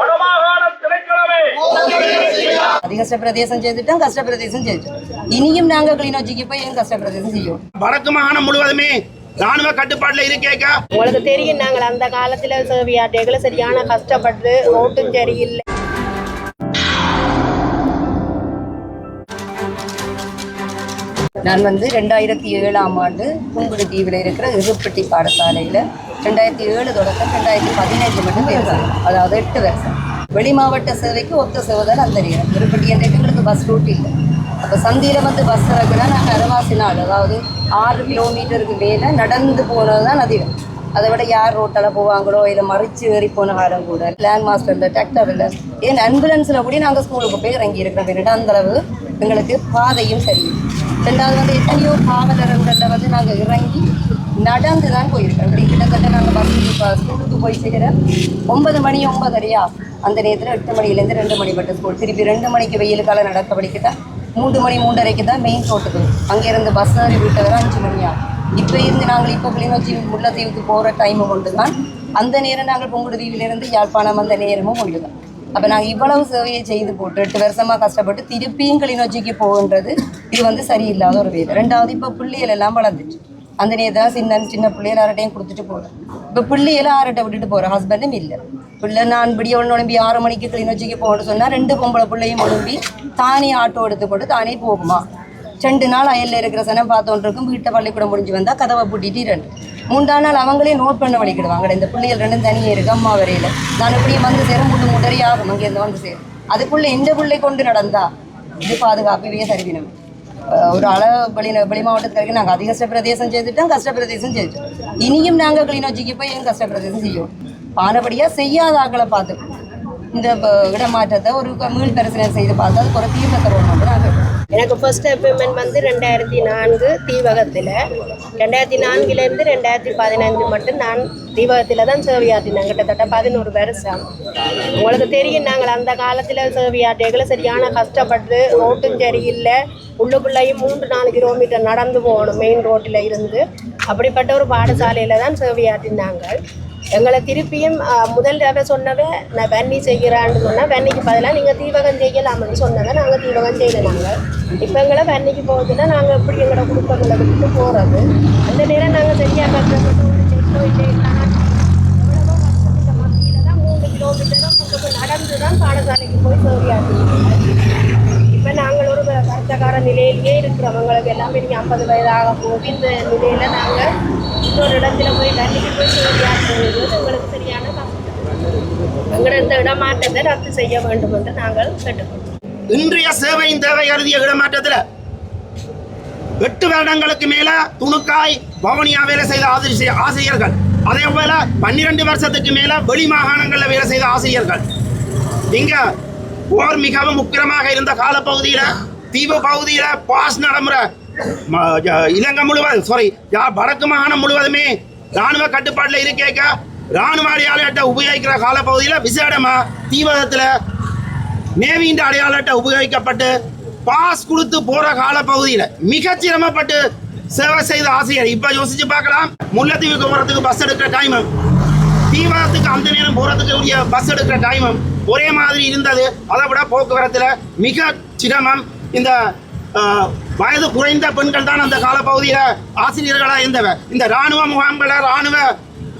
வடமாகாண திணைக்களமே அதிகஷ்ட பிரதேசம் செய்துட்டோம் கஷ்ட பிரதேசம் செய்துட்டோம். இனியும் நாங்கள் கிளிநொச்சிக்கு போய் என் கஷ்ட பிரதேசம் செய்யும் வடக்கு மாகாணம் முழுவதுமே ராணுவ கட்டுப்பாட்டுல இருக்கேக்க. உங்களுக்கு தெரியும் நாங்கள் அந்த காலத்துல சேவையாட்டிகளை சரியான கஷ்டப்பட்டு ரோட்டும் சரியில்லை. நான் வந்து ரெண்டாயிரத்தி ஏழாம் ஆண்டு புங்குடு தீவில் இருக்கிற இருப்பட்டி பாடசாலையில் ரெண்டாயிரத்தி ஏழு தொடக்கம் ரெண்டாயிரத்தி பதினஞ்சு மட்டும் பேசுகிறேன் அதாவது எட்டு வருஷம் வெளி மாவட்ட சேவைக்கு ஒத்த சேவைதான் அந்த நேரம் திருப்பட்டி என்ற எங்களுக்கு பஸ் ரூட் இல்லை. அப்போ சந்தியில் வந்து பஸ் இறக்குனா நாங்கள் அரவாசி நாள் அதாவது ஆறு கிலோமீட்டருக்கு மேலே நடந்து போனது தான் அதிகம். அதை விட யார் ரோட்டால் போவாங்களோ இல்லை மறைச்சு ஏறி போன காலம் கூட லேண்ட் மாஸ்டர் இல்லை டிராக்டர் இல்லை ஏன் ஆம்புலன்ஸில் கூட நாங்கள் ஸ்கூலுக்கு போய் இறங்கி இருக்கிறோம். பின்னாடி அந்த அளவு எங்களுக்கு பாதையும் சரி ரெண்டாவது வந்து எத்தனையோ காவலர்களில் வந்து நாங்கள் இறங்கி நடந்து தான் போயிருக்கோம் இப்படி கிட்டத்தட்ட நாங்கள் பஸ்ஸுக்கு இப்போ ஸ்கூலுக்கு போய் செய்கிற ஒன்பது மணி ஒன்பதரையா? அந்த நேரத்தில் எட்டு மணிலேருந்து ரெண்டு மணி பட்ட ஸ்கூல் திருப்பி ரெண்டு மணிக்கு வெயில் காலம் நடக்க படிக்க தான் மூன்று மணி மூன்றரைக்கு தான் மெயின் ரோட்டுக்கு அங்கேருந்து பஸ் ஏறி விட்டு வர அஞ்சு மணியா? இப்போ இருந்து நாங்கள் இப்போ கிளிநொச்சி முல்லைத்தீவுக்கு போகிற டைமு கொண்டு தான் அந்த நேரம் நாங்கள் பொங்குடுதீவிலிருந்து யாழ்ப்பாணம் அந்த நேரமும் கொண்டு தான் அப்போ நாங்கள் இவ்வளவு சேவையை செய்து போட்டு எட்டு வருஷமாக கஷ்டப்பட்டு திருப்பியும் கிளிநொச்சிக்கு போகின்றது இது வந்து சரியில்லாத ஒரு வேலை ரெண்டாவது இப்போ பிள்ளைகள் எல்லாம் வளர்ந்துச்சு. அந்த நேரத்தில் சின்ன சின்ன பிள்ளைகள் யார்கிட்டையும் கொடுத்துட்டு போகிறேன் இப்போ பிள்ளைகளை யார்கிட்ட விட்டுட்டு போகிறேன் ஹஸ்பண்டும் இல்லை. பிள்ளை நான் இப்படி ஒன்று உடம்பி ஆறு மணிக்கு கிளீன் வச்சுக்கு போகணும்னு சொன்னால் ரெண்டு பொம்பளை பிள்ளையும் உடம்பி தானே ஆட்டோ எடுத்து போட்டு தானே போகுமா? ரெண்டு நாள் அயலில் இருக்கிற சனம் பார்த்தோன்ட்டு இருக்கும். வீட்டை பள்ளிக்கூடம் முடிஞ்சு வந்தால் கதவை பூட்டிட்டு ரெண்டு. மூன்றாம் நாள் அவங்களே நோட் பண்ண வலிக்கிடுவாங்க இந்த பிள்ளைகள் ரெண்டும் தனியே இருக்கு அம்மா வரையில் நான் இப்படியும் வந்து சேரும் முட்டு முட்டறி ஆகும் அங்கேருந்து வந்து சேரும். அதுக்குள்ளே இந்த பிள்ளை கொண்டு நடந்தா? இது பாதுகாப்பவே சரிவினம் ஒரு அளவு வெளி வெளி மாவட்டத்தில் நாங்கள் அதிக கஷ்டப்பிரதேசம் செய்துட்டோம் கஷ்டப்பிரதேசம் செய்துட்டோம். இனியும் நாங்கள் கிளிநொச்சிக்கு போய் என் கஷ்டப்பிரதேசம் செய்யும்? பாரபடியாக செய்யாத ஆக்களை பார்த்து. இந்த இடமாற்றத்தை ஒரு மீள் பிரச்சனை செய்து பார்த்து அது ஒரு தீர்வு தருவோம் நாங்கள் எனக்கு ஃபர்ஸ்ட் அப்பாயின்மெண்ட் வந்து ரெண்டாயிரத்தி நான்கு தீவகத்தில். ரெண்டாயிரத்தி நான்குலேருந்து ரெண்டாயிரத்தி பதினஞ்சு மட்டும் நான் தீவகத்தில் தான் சேவையாற்றினேன் கிட்டத்தட்ட பதினோரு வருஷம். உங்களுக்கு தெரியும் நாங்கள் அந்த காலத்தில் சேவையாட்டியர்களை சரியான கஷ்டப்பட்டு ரோட்டும் சரியில்லை. உள்ளுக்குள்ளேயும் மூன்று நாலு கிலோமீட்டர் நடந்து போகணும் மெயின் ரோட்டில் இருந்து. அப்படிப்பட்ட ஒரு பாடசாலையில் தான் சேவையாற்றினாங்க எங்களை திருப்பியும் ஆ, முதல் தடவை சொன்னவே நான் வன்னி செய்கிறான்னு சொன்னால் வன்னிக்கு பதிலாக நீங்கள் தீவகம் செய்யலாம்னு சொன்னதை நாங்கள் தீவகம் செய்த நாங்கள் இப்போ எங்களை வன்னிக்கு போகுதுன்னா நாங்கள் எப்படி எங்களோட குடும்பங்களை விட்டு போகிறது அந்த நேரம் நாங்கள் சரியாக கஷ்டப்பட்டு ஒரு செட்டோ எவ்வளவோ கஷ்டத்துக்கு மத்தியில் தான் மூணு கிலோமீட்டரும் நடந்து தான் பாடசாலைக்கு போய் சேவையாற்றிருக்கோம் இப்போ நாங்கள் ஒரு வருத்தக்கார நிலையிலேயே இருக்கிறவங்களுக்கு எல்லாம் நீங்கள் ஐம்பது வயதாக போகுது. இந்த நிலையில் நாங்கள் ஒரு இடத்துல போய் தண்ணிக்கு போய் சேவையாற்றுவது உங்களுக்கு சரியான கஷ்டம் எங்களை இந்த இடமாற்றத்தை ரத்து செய்ய வேண்டும் என்று நாங்கள் கேட்டுக்கொள்கிறோம். இன்றைய சேவையின் தேவை கருதிய இடமாற்றத்தில் எட்டு வருடங்களுக்கு மேல துணுக்காய் வவுனியா வேலை செய்த ஆசிரிய ஆசிரியர்கள் அதே போல பன்னிரண்டு வருஷத்துக்கு மேல வெளி மாகாணங்களில் வேலை செய்த ஆசிரியர்கள். இங்க போர் மிகவும் உக்கிரமாக இருந்த காலப்பகுதியில தீவு பகுதியில பாஸ் நடைமுறை இலங்கை முழுவதும் சாரி வடக்கு மாகாணம் முழுவதுமே ராணுவ கட்டுப்பாட்டில் இருக்கேக்க. ராணுவ அட்டை உபயோகிக்கிற காலப்பகுதியில் விசேடமா தீவகத்தில் நேவியின் அடையாள அட்டை உபயோகிக்கப்பட்டு பாஸ் கொடுத்து போகிற காலப்பகுதியில் மிக சிரமப்பட்டு சேவை செய்த ஆசிரியர். இப்போ யோசிச்சு பார்க்கலாம். முல்லைத்தீவுக்கு போகிறதுக்கு பஸ் எடுக்கிற டைமும் தீவிரத்துக்கு அந்த நேரம் போகிறதுக்கு உரிய பஸ் எடுக்கிற டைமும் ஒரே மாதிரி இருந்தது. அதை விட போக்குவரத்தில் மிக சிரமம். இந்த வயது குறைந்த பெண்கள் தான் அந்த காலப்பகுதியில் ஆசிரியர்களாக இருந்தவர் இந்த இராணுவ முகாம்களை இராணுவ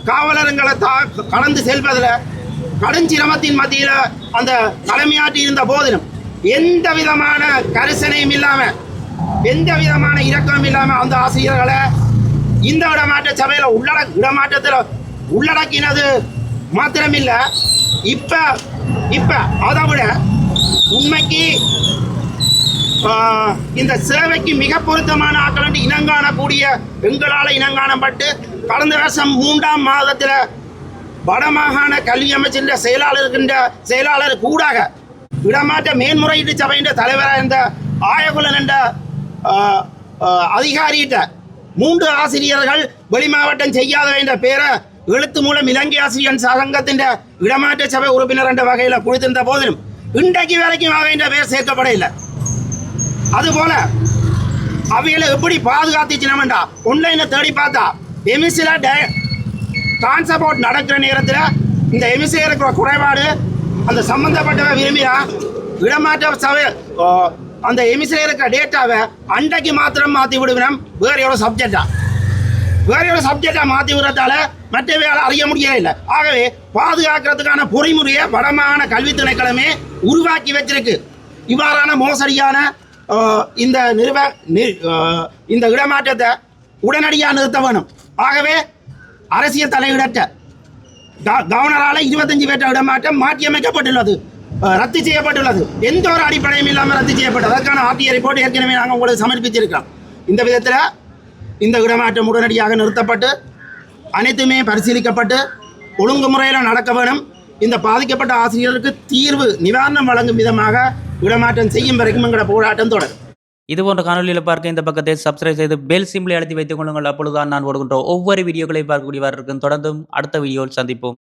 காவலருங்களை தா கலந்து செல்வதில் கடுஞ்சிரமத்தின் மத்தியில் அந்த தலைமையாற்றி இருந்த போதிலும் எந்த விதமான கரிசனையும் இல்லாமல் எந்த விதமான இரக்கமும் இல்லாமல் அந்த ஆசிரியர்களை இந்த இடமாற்ற சபையில் உள்ளட இடமாற்றத்தில் உள்ளடக்கினது மாத்திரமில்லை. இப்போ இப்போ அதை விட உண்மைக்கு இந்த சேவைக்கு மிக பொருத்தமான ஆட்கள் என்று இனங்காணக்கூடிய எங்களால் இனங்காணப்பட்டு கடந்த வருஷம் மூன்றாம் மாதத்தில் வடமாகாண கல்வி அமைச்சின் செயலாளர் இருக்கின்ற செயலாளர் கூடாக இடமாற்ற மேன்முறையீட்டு சபையின் தலைவராக இருந்த ஆயகுலன் என்ற அதிகாரியிட்ட மூன்று ஆசிரியர்கள் வெளிமாவட்டம் செய்யாத என்ற பேரை எழுத்து மூலம் இலங்கை ஆசிரியர் சங்கத்தின் இடமாற்ற சபை உறுப்பினர் என்ற வகையில் குறித்திருந்த போதிலும் இன்றைக்கு வரைக்கும் அவை என்ற பெயர் சேர்க்கப்பட இல்லை அதுபோல அவைகளை எப்படி பாதுகாத்துச்சுனோம்டா ஒன்லைன்ல தேடி பார்த்தா எமிசில டிரான்ஸ்போர்ட் நடக்கிற நேரத்தில் இந்த எமிசை இருக்கிற குறைபாடு அந்த சம்மந்தப்பட்டவை விரும்பியா? இடமாற்ற சபை ஓ, அந்த எமிசில் இருக்கிற டேட்டாவை அண்டைக்கு மாத்திரம் மாற்றி விடுவினம். வேற எவ்வளோ சப்ஜெக்டா வேற எவ்வளோ சப்ஜெக்டா மாற்றி விடுறதால மற்ற வேலை அறிய முடியவே இல்லை. ஆகவே பாதுகாக்கிறதுக்கான பொறிமுறையை வடமான கல்வி திணைக்களமே உருவாக்கி வச்சிருக்கு. இவ்வாறான மோசடியான இந்த நிறுவ இந்த இடமாற்றத்தை உடனடியாக நிறுத்த வேணும். ஆகவே அரசியல் தலையிடற்ற கவர்னரால் இருபத்தஞ்சு பேர்ட்ட இடமாற்றம் மாற்றியமைக்கப்பட்டுள்ளது. ரத்து செய்யப்பட்டுள்ளது. எந்த ஒரு அடிப்படையும் இல்லாமல் ரத்து செய்யப்பட்டது. அதற்கான ஆர்டிஐ ரிப்போர்ட் ஏற்கனவே நாங்கள் உங்களுக்கு சமர்ப்பித்திருக்கிறோம் இந்த விதத்தில் இந்த இடமாற்றம் உடனடியாக நிறுத்தப்பட்டு அனைத்துமே பரிசீலிக்கப்பட்டு ஒழுங்குமுறையில் நடக்க வேணும். இந்த பாதிக்கப்பட்ட ஆசிரியர்களுக்கு தீர்வு நிவாரணம் வழங்கும் விதமாக இடமாற்றம் செய்யும் வரைக்கும் எங்களோட போராட்டம் தொடரும். இது போன்ற காணொலியில் பார்க்க இந்த பக்கத்தை சப்ஸ்கிரைப் செய்து பெல் சிம்பிளை அழுத்தி வைத்துக் கொள்ளுங்கள். அப்பொழுதுதான் நான் ஓடுகின்ற ஒவ்வொரு வீடியோக்களையும் பார்க்கக்கூடியவாறு இருக்கும். தொடர்ந்தும் அடுத்த வீடியோவில் சந்திப்போம்.